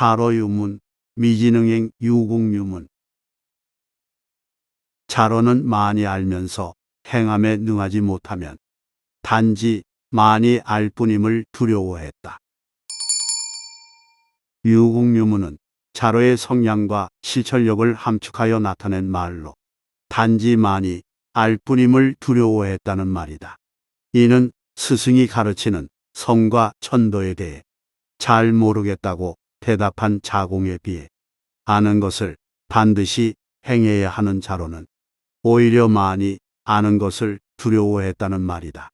자로유문, 미지능행 유공유문. 자로는 많이 알면서 행함에 능하지 못하면 단지 많이 알 뿐임을 두려워했다. 유공유문은 자로의 성향과 실천력을 함축하여 나타낸 말로 단지 많이 알 뿐임을 두려워했다는 말이다. 이는 스승이 가르치는 성과 천도에 대해 잘 모르겠다고 대답한 자공에 비해 아는 것을 반드시 행해야 하는 자로는 오히려 많이 아는 것을 두려워했다는 말이다.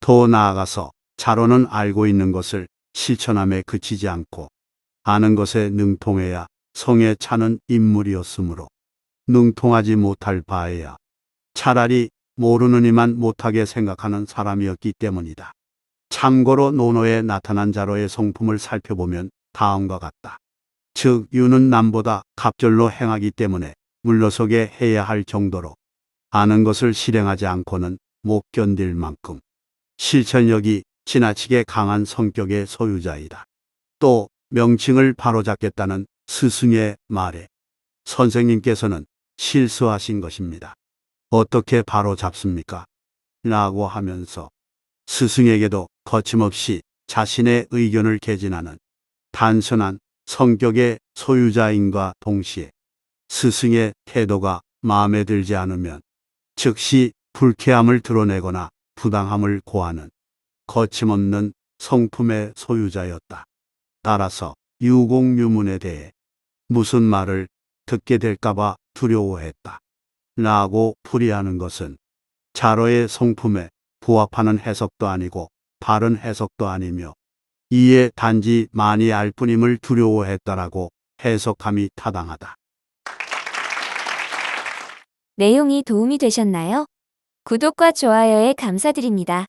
더 나아가서 자로는 알고 있는 것을 실천함에 그치지 않고 아는 것에 능통해야 성에 차는 인물이었으므로 능통하지 못할 바에야 차라리 모르는 이만 못하게 생각하는 사람이었기 때문이다. 참고로 논어에 나타난 자로의 성품을 살펴보면 다음과 같다. 즉 유는 남보다 갑절로 행하기 때문에 물러서게 해야 할 정도로 아는 것을 실행하지 않고는 못 견딜 만큼 실천력이 지나치게 강한 성격의 소유자이다. 또 명칭을 바로잡겠다는 스승의 말에 선생님께서는 실수하신 것입니다. 어떻게 바로잡습니까? 라고 하면서 스승에게도 거침없이 자신의 의견을 개진하는 단순한 성격의 소유자인과 동시에 스승의 태도가 마음에 들지 않으면 즉시 불쾌함을 드러내거나 부당함을 고하는 거침없는 성품의 소유자였다. 따라서 유공유문에 대해 무슨 말을 듣게 될까봐 두려워했다. 라고 풀이하는 것은 자로의 성품에 부합하는 해석도 아니고 바른 해석도 아니며 이에 단지 많이 알 뿐임을 두려워했다라고 해석함이 타당하다. 내용이 도움이 되셨나요? 구독과 좋아요에 감사드립니다.